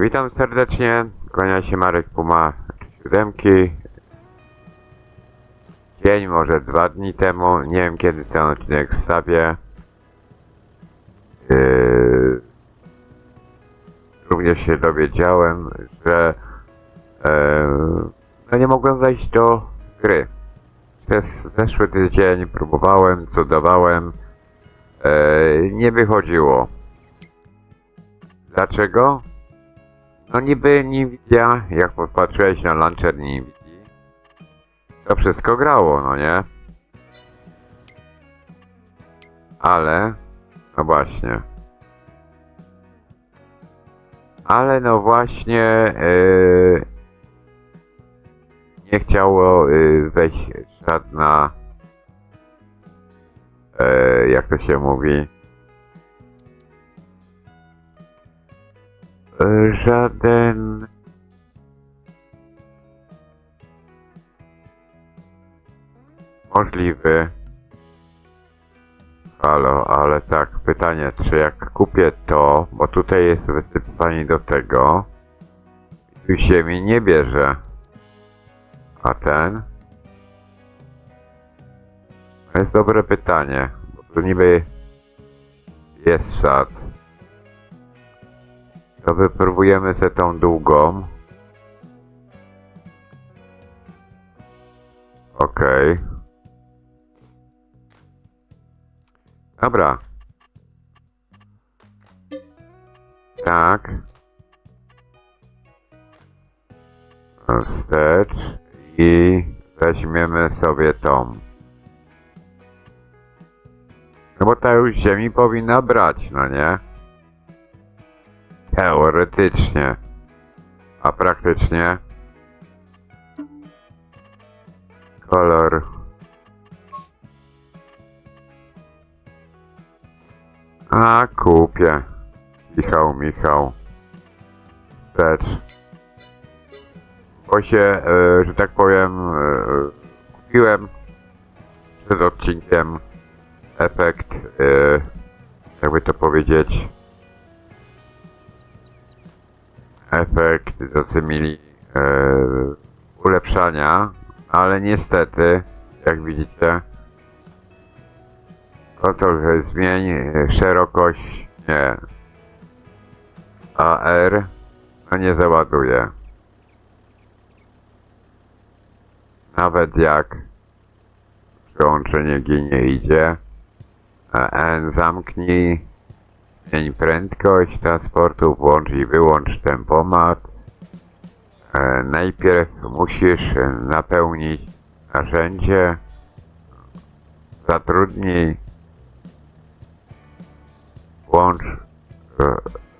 Witam serdecznie, kłania się Marek Puma siódemki. Dzień, może dwa dni temu, nie wiem kiedy ten odcinek wstawię. Yy, również się dowiedziałem, że yy, no nie mogłem wejść do gry. Przez zeszły tydzień próbowałem, cudowałem, yy, nie wychodziło. Dlaczego? No niby Nvidia, jak popatrzyłeś na launcher Nvidia, to wszystko grało, no nie? Ale, no właśnie. Ale no właśnie, yy, nie chciało yy, wejść żadna, yy, jak to się mówi, żaden możliwy. Halo, ale tak, pytanie, czy jak kupię to, bo tutaj jest wysypanie do tego, tu się mi nie bierze, a ten? To jest dobre pytanie, bo tu niby jest sad. To wypróbujemy se tą długą. Okej. Dobra. Tak. Wstecz. I weźmiemy sobie tą. No bo ta już ziemi powinna brać, no nie? Teoretycznie. A praktycznie? Kolor. A, kupię. Michał, Michał. Rzecz. Bo się, e, że tak powiem, e, kupiłem przed odcinkiem efekt, e, jakby to powiedzieć, efekt doceniili e, ulepszania, ale niestety, jak widzicie, to trochę zmień e, szerokość, nie, AR, no nie załaduje. Nawet jak przełączenie G nie idzie, N zamknij, Zmień prędkość transportu, włącz i wyłącz tempomat. E, najpierw musisz napełnić narzędzie. Zatrudnij. Włącz e,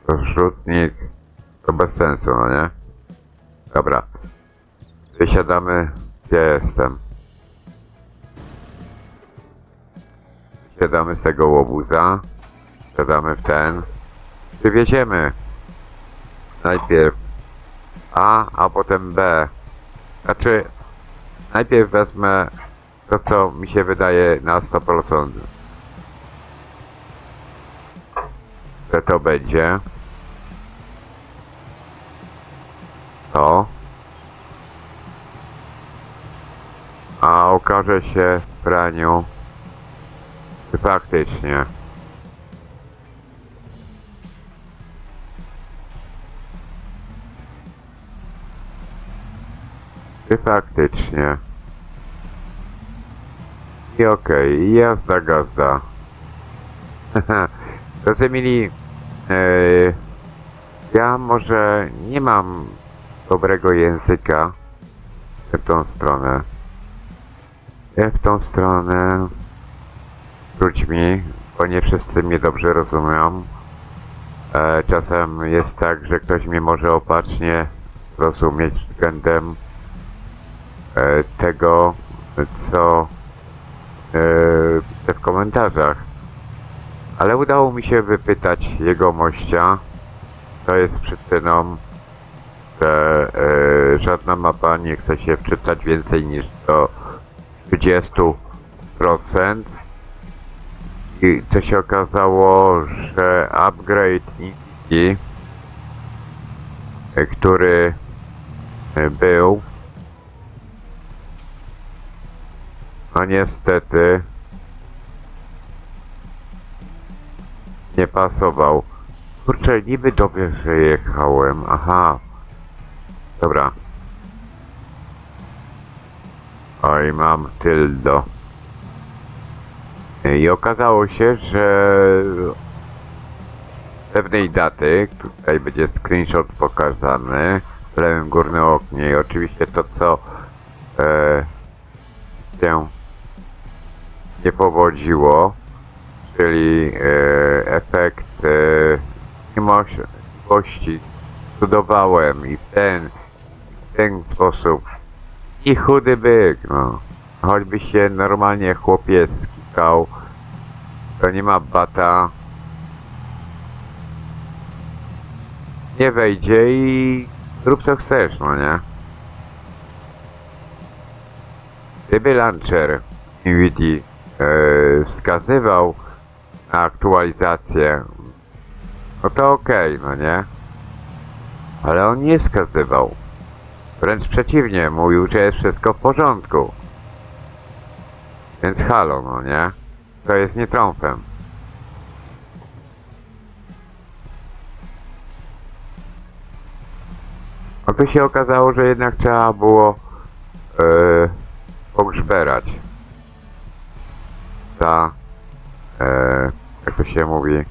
rozrzutnik. To bez sensu, no nie? Dobra. Wysiadamy. Gdzie jestem? Wysiadamy z tego łobuza. Wsiadamy w ten. Przywieziemy. Najpierw A, a potem B. Znaczy, najpierw wezmę to, co mi się wydaje na 100%. Że to będzie. To. A okaże się w praniu, czy faktycznie. Czy faktycznie? I okej, okay, jazda gazda. Drodzy mili, e, ja może nie mam dobrego języka w tą stronę. Ja w tą stronę z ludźmi, bo nie wszyscy mnie dobrze rozumią. E, czasem jest tak, że ktoś mnie może opacznie rozumieć względem e, tego, co e, w komentarzach. Ale udało mi się wypytać jego mościa, co jest przyczyną, że e, żadna mapa nie chce się wczytać więcej niż do 20%. I co się okazało, że upgrade e, który e, był. No niestety nie pasował. Kurczę, niby dobrze, jechałem. Aha. Dobra. Oj, mam tyldo. I okazało się, że pewnej daty, tutaj będzie screenshot pokazany w lewym górnym oknie i oczywiście to co e, się nie powodziło, czyli e, efekt niemożliwości studowałem i w ten, w ten sposób i chudy byk, no. Choćby się normalnie chłopiec skikał, to nie ma bata. Nie wejdzie i rób co chcesz, no nie? Gdyby launcher NVIDIA e, wskazywał na aktualizację, no to okej, no nie? Ale on nie wskazywał. Wręcz przeciwnie, mówił, że jest wszystko w porządku. Więc halo, no nie? To jest nie trąfem. A tu się okazało, że jednak trzeba było yy, pogrzberać. Za, e, jak to się mówi,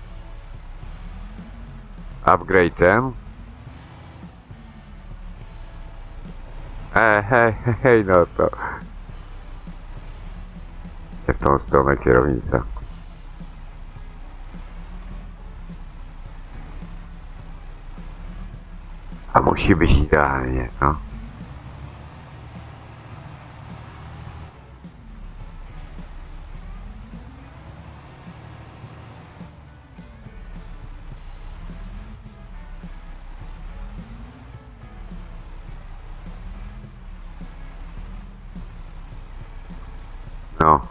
upgrade'em. E, hej, hej, no to... Nie w tą stronę kierownica. A musi być idealnie, no. No.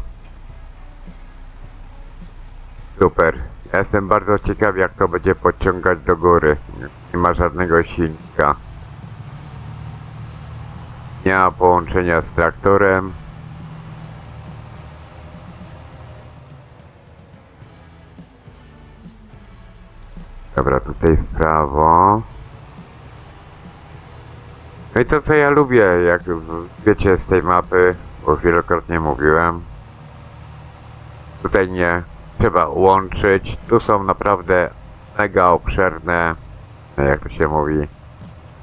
Super. Ja jestem bardzo ciekaw jak to będzie podciągać do góry. Nie ma żadnego silnika. Nie ma połączenia z traktorem. Dobra, tutaj w prawo. No i to co ja lubię, jak wiecie z tej mapy, już wielokrotnie mówiłem. Tutaj nie trzeba łączyć. Tu są naprawdę mega obszerne, jak to się mówi,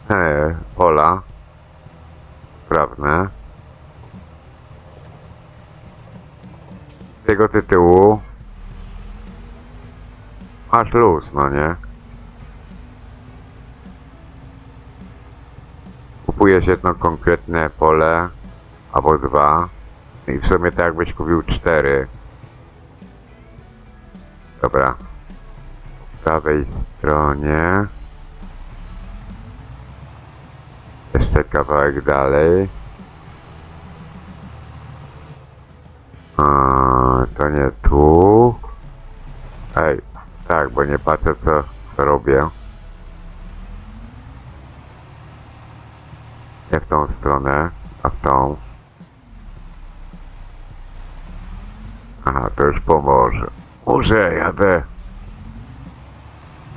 e, pola prawne. Z tego tytułu masz luz, no nie? Kupujesz jedno konkretne pole, albo dwa. I w sumie tak jakbyś kupił cztery. Dobra. Po prawej stronie. Jeszcze kawałek dalej. A, to nie tu. Ej, tak, bo nie patrzę co, co robię. Nie w tą stronę, a w tą. To już pomoże. Może jadę.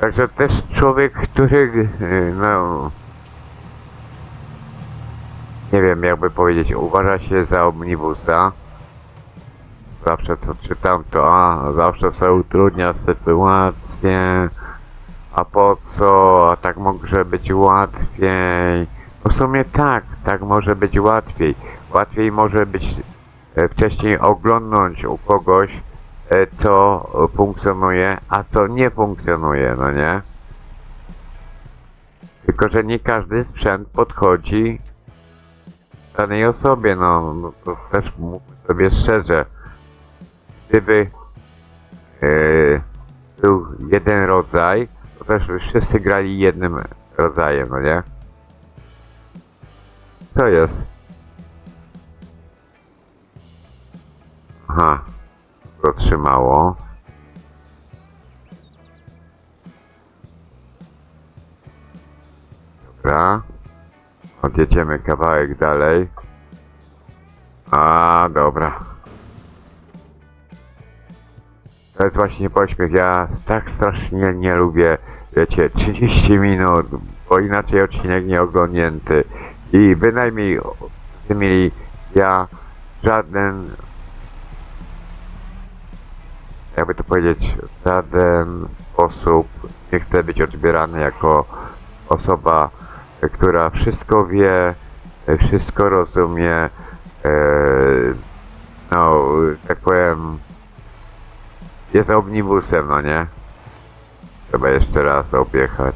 Także też człowiek, który, y, no... Nie wiem, jakby powiedzieć, uważa się za omnibusa. Zawsze co czytam, to a, zawsze sobie utrudnia sytuację. A po co? A tak może być łatwiej. W sumie tak, tak może być łatwiej. Łatwiej może być wcześniej oglądnąć u kogoś, e, co funkcjonuje, a co nie funkcjonuje, no nie? Tylko, że nie każdy sprzęt podchodzi danej osobie, no, no to też mówmy sobie szczerze. Gdyby e, był jeden rodzaj, to też wszyscy grali jednym rodzajem, no nie? Co jest? Aha, to trzymało. Dobra. Odjedziemy kawałek dalej. A, dobra. To jest właśnie pośpiech. Ja tak strasznie nie lubię, wiecie, 30 minut, bo inaczej odcinek nieoglądnięty. I bynajmniej będziecie mieli ja żaden jakby to powiedzieć, żaden sposób nie chcę być odbierany jako osoba, która wszystko wie, wszystko rozumie, e, no, tak powiem, jest omnibusem, no nie? Trzeba jeszcze raz objechać.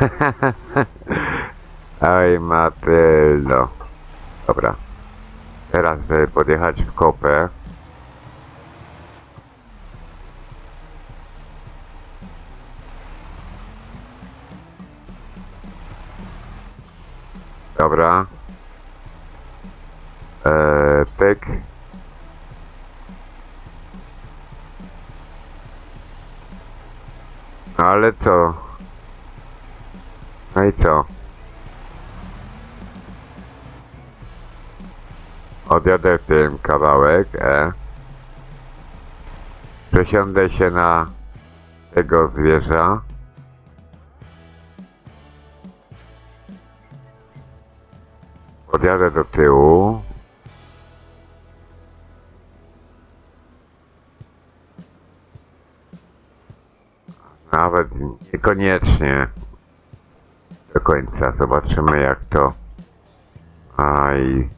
Oj, Matyldo. Dobra. Teraz żeby podjechać w kopę. Dobra. Eee, pyk. No ale co? No i co? Odjadę w tym kawałek, e. Przesiądę się na tego zwierza. Podjadę do tyłu. Nawet niekoniecznie do końca. Zobaczymy jak to. Aj.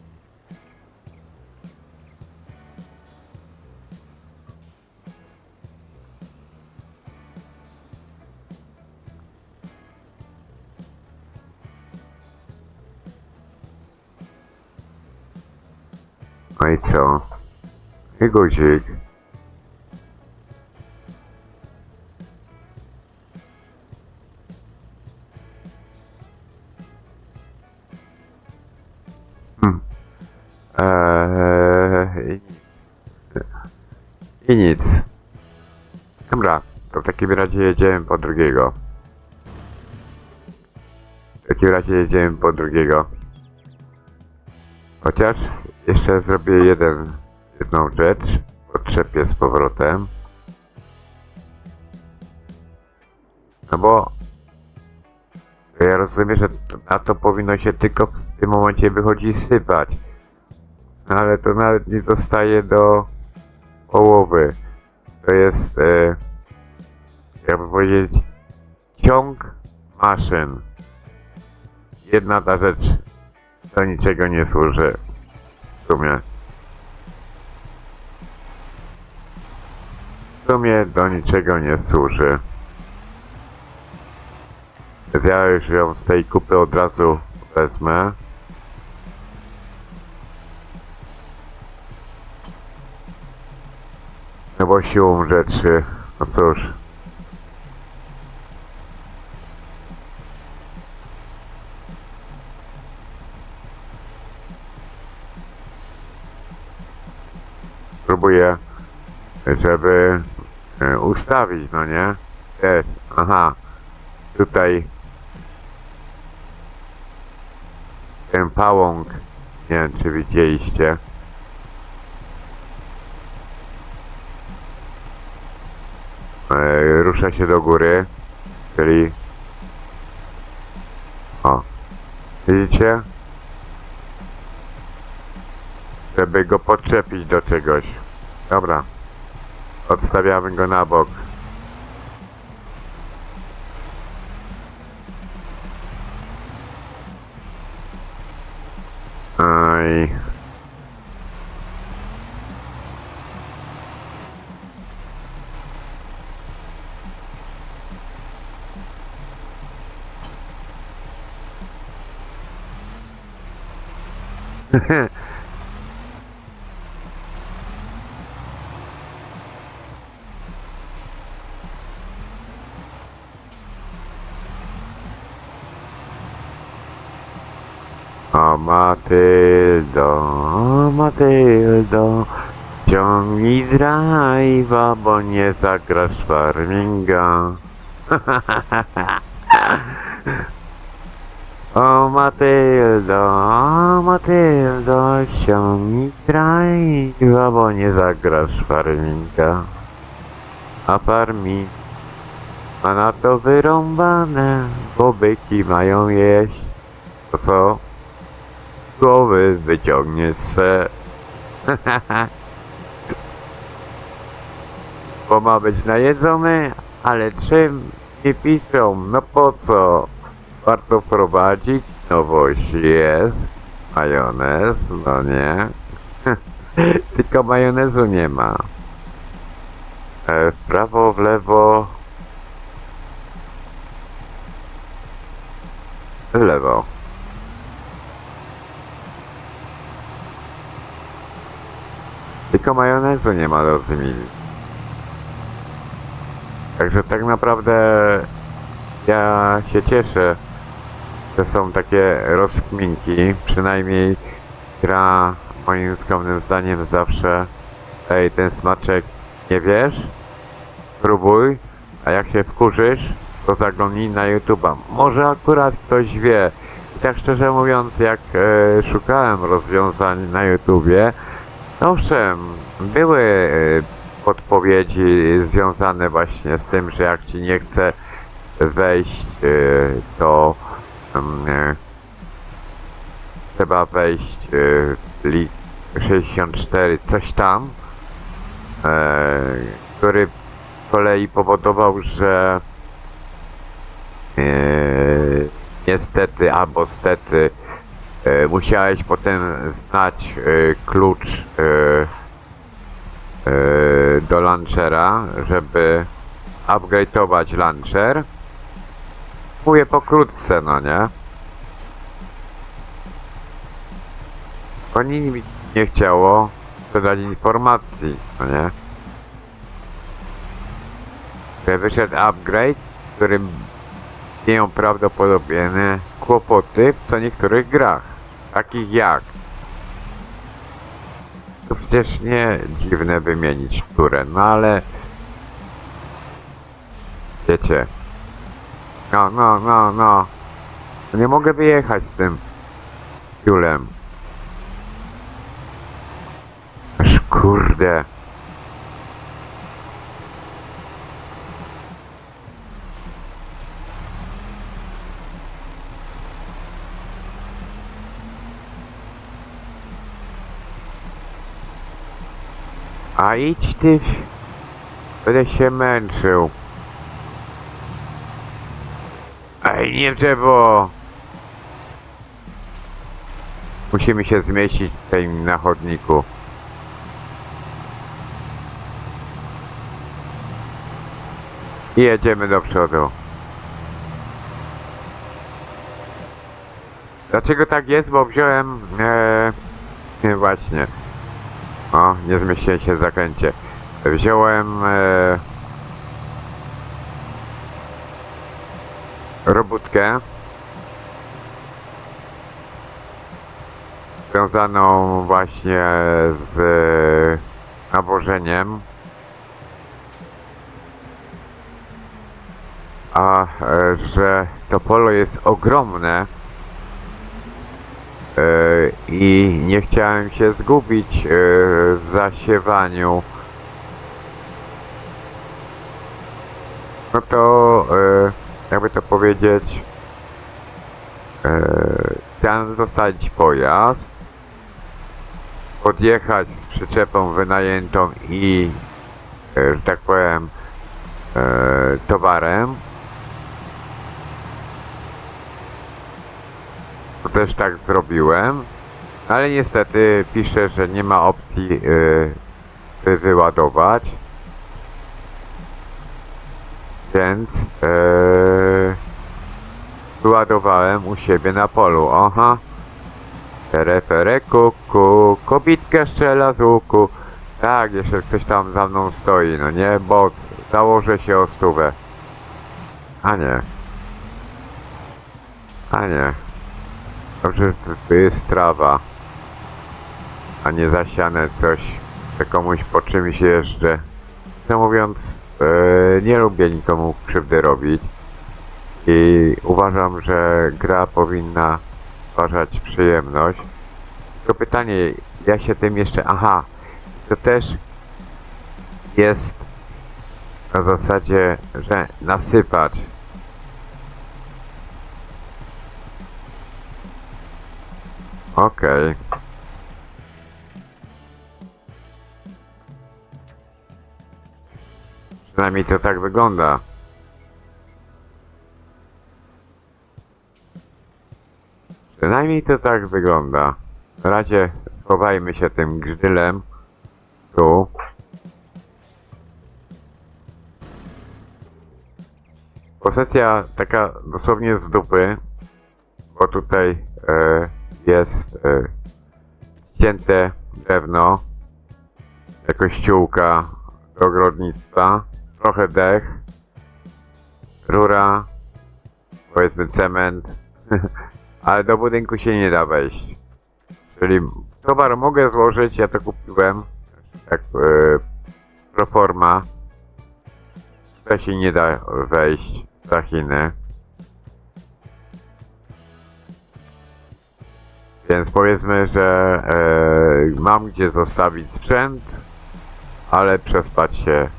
Guzik. Hmm. Eee, I nic. Dobra, to w takim razie jedziemy po drugiego. W takim razie jedziemy po drugiego. Jeszcze zrobię jeden, jedną rzecz. Potrzepię z powrotem. No bo ja rozumiem, że na to powinno się tylko w tym momencie wychodzi sypać. No ale to nawet nie dostaje do połowy. To jest, e, jakby powiedzieć, ciąg maszyn. Jedna ta rzecz do niczego nie służy. Sumie. W sumie do niczego nie służy. Ja już ją z tej kupy od razu wezmę. No bo siłą rzeczy, no cóż. Próbuję, żeby e, ustawić, no nie? Aha, tutaj ten pałąk, nie wiem czy widzieliście. E, rusza się do góry, czyli o, widzicie? Żeby go podczepić do czegoś. Dobra, odstawiamy go na bok. Aj. Matyldo, Matyldo, Ciągnij drive'a, bo nie zagrasz farminga. O Matyldo, o Matyldo, ciągnij drive'a, bo nie zagrasz farminga. A farming ma na to wyrąbane, bo byki mają jeść. To co? Głowy wyciągnie swe. bo ma być najedzony, ale czym nie piszą, no po co? Warto wprowadzić nowość jest majonez, no nie? Tylko majonezu nie ma. E, w prawo, w lewo. W lewo. Tylko majonezu nie ma do mili. Także tak naprawdę ja się cieszę, że są takie rozkminki. Przynajmniej gra moim skromnym zdaniem zawsze Ej, ten smaczek nie wiesz? Spróbuj, a jak się wkurzysz, to zaglądnij na YouTube'a. Może akurat ktoś wie. I tak szczerze mówiąc, jak e, szukałem rozwiązań na YouTubie, owszem, były e, podpowiedzi związane właśnie z tym, że jak ci nie chce wejść, e, to mm, e, trzeba wejść w lik 64, coś tam, który z kolei powodował, że niestety albo stety musiałeś potem znać e, klucz e, e, do launchera, żeby upgrade'ować launcher. Mówię pokrótce, no nie? Oni nie chciało sprzedać informacji, no nie? Że wyszedł upgrade, którym istnieją prawdopodobne kłopoty w co niektórych grach, takich jak. To przecież nie dziwne wymienić które, no ale wiecie. No, no, no, no. Nie mogę wyjechać z tym Julem Aż kurde A idź ty, będę się męczył. Ej, nie drzewo! Musimy się zmieścić tutaj na chodniku. I jedziemy do przodu. Dlaczego tak jest? Bo wziąłem... E, właśnie. O, nie zmieściłem się w zakręcie. Wziąłem e, robótkę związaną właśnie z e, nawożeniem. A e, że to polo jest ogromne, E, i nie chciałem się zgubić e, w zasiewaniu. No to, e, jakby to powiedzieć, e, chciałem zostawić pojazd, podjechać z przyczepą wynajętą i, że tak powiem, towarem. To też tak zrobiłem. Ale niestety pisze, że nie ma opcji yy, wyładować. Więc yy, wyładowałem u siebie na polu. Pere, pere, kuku, kobitkę strzela z łuku. Tak, jeszcze ktoś tam za mną stoi, no nie? Bo założę się o stówę. A nie. A nie. Dobrze, to jest trawa, a nie zasiane coś że komuś po czymś jeżdżę. Co mówiąc, e, nie lubię nikomu krzywdy robić i uważam, że gra powinna stwarzać przyjemność. Tylko pytanie, ja się tym jeszcze... Aha, to też jest na zasadzie, że nasypać. Okej. Przynajmniej to tak wygląda. Przynajmniej to tak wygląda. Na razie schowajmy się tym grzylem. Tu. Pozycja taka dosłownie z dupy, bo tutaj e, jest e, ścięte drewno, jako ściółka do ogrodnictwa, trochę dech, rura, powiedzmy cement, ale do budynku się nie da wejść. Czyli towar mogę złożyć, ja to kupiłem, jak e, proforma, to się nie da wejść za Chiny. Więc powiedzmy, że e, mam gdzie zostawić sprzęt, ale przespać się.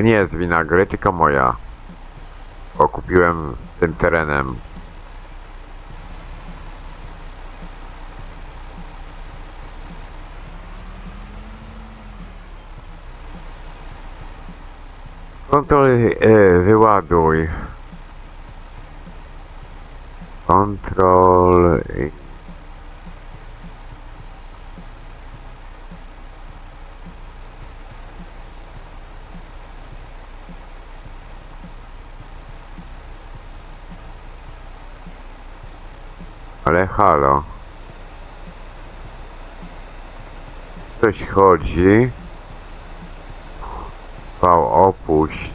To nie jest wina gry, tylko moja. Bo kupiłem tym terenem. Kontrol e, wyładuj. Halo. Coś chodzi. Wał, opuść.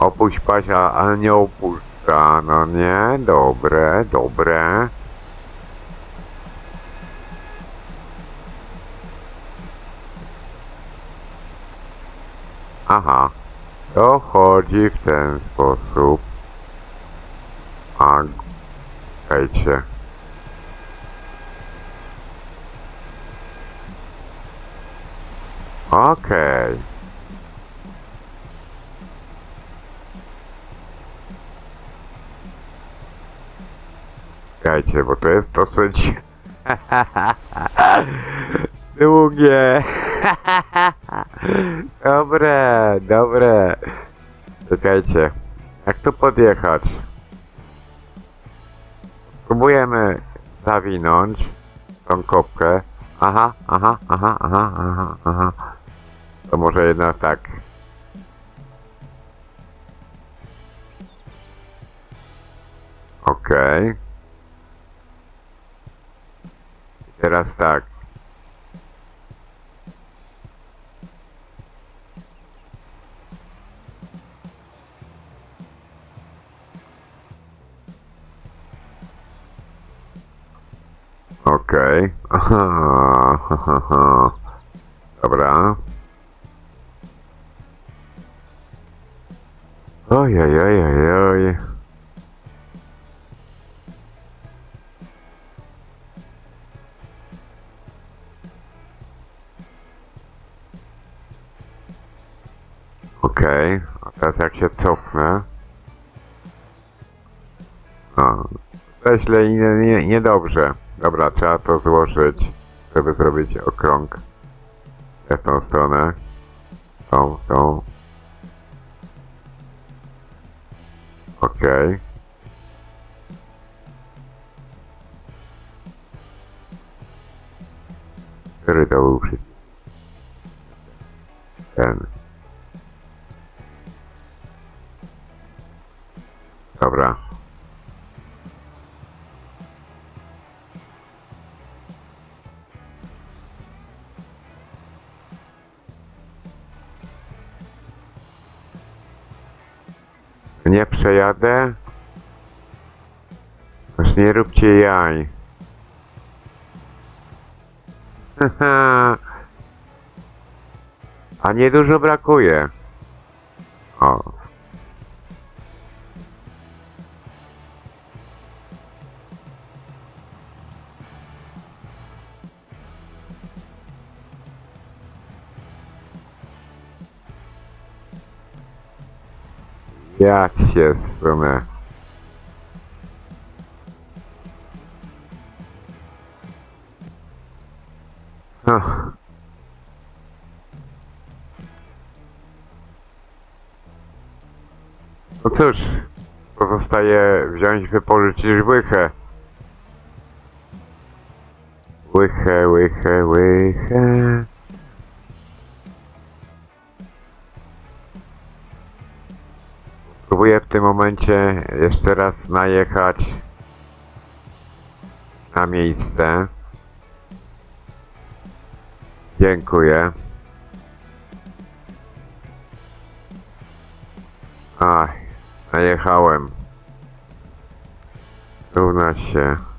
Opuść pasia, ale nie opuszcza. No nie, dobre, dobre. Aha. To chodzi w ten sposób. A, czekajcie. Okej. Czekajcie, bo to jest dosyć długie. dobre, dobre. Czekajcie, jak tu podjechać? Spróbujemy zawinąć tą kopkę. Aha, aha, aha, aha, aha, aha. To może jednak tak. Okej. I Teraz tak. Okej. Aha. Dobra. Oj, oj, oj, oj, oj. Okej, a teraz jak się cofnę. O, to źle i nie, nie, niedobrze. Dobra, trzeba to złożyć, żeby zrobić okrąg w tą stronę. Tą, tą. Okej. Który to był przycisk? Ten. Dobra. Nie przejadę? Aż nie róbcie jaj. A niedużo brakuje. O. Jak się zsunę? Ach. No cóż, pozostaje wziąć, wypożyczyć łychę. Łychę, łychę, łychę. Tym momencie jeszcze raz najechać na miejsce. Dziękuję. Ach, najechałem. Równa się.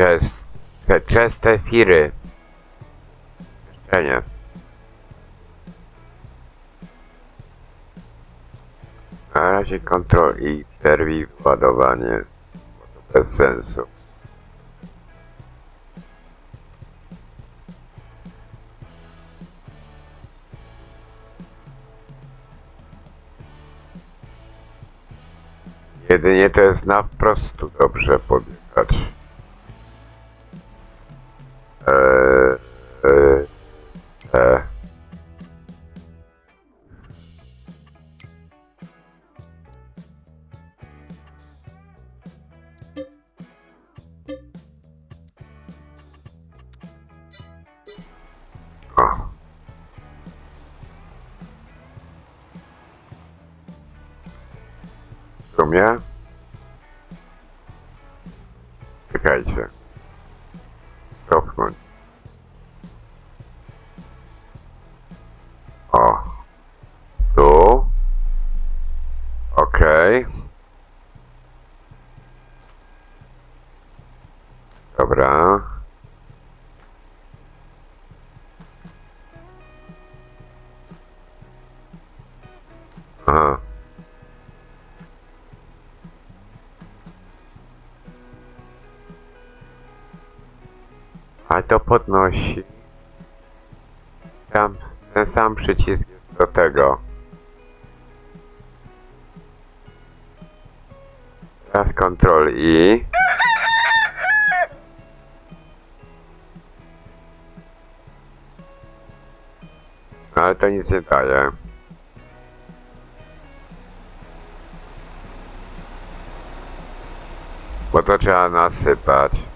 Były czes, cze, czeste firy. Jeszcze nie. Na razie kontrol i przerwij ładowanie. Bez sensu. Jedynie to jest na prostu dobrze podjechać. To podnosi. Tam, ten sam przycisk jest do tego. Teraz Ctrl I. Ale to nic nie daje. Bo to trzeba nasypać.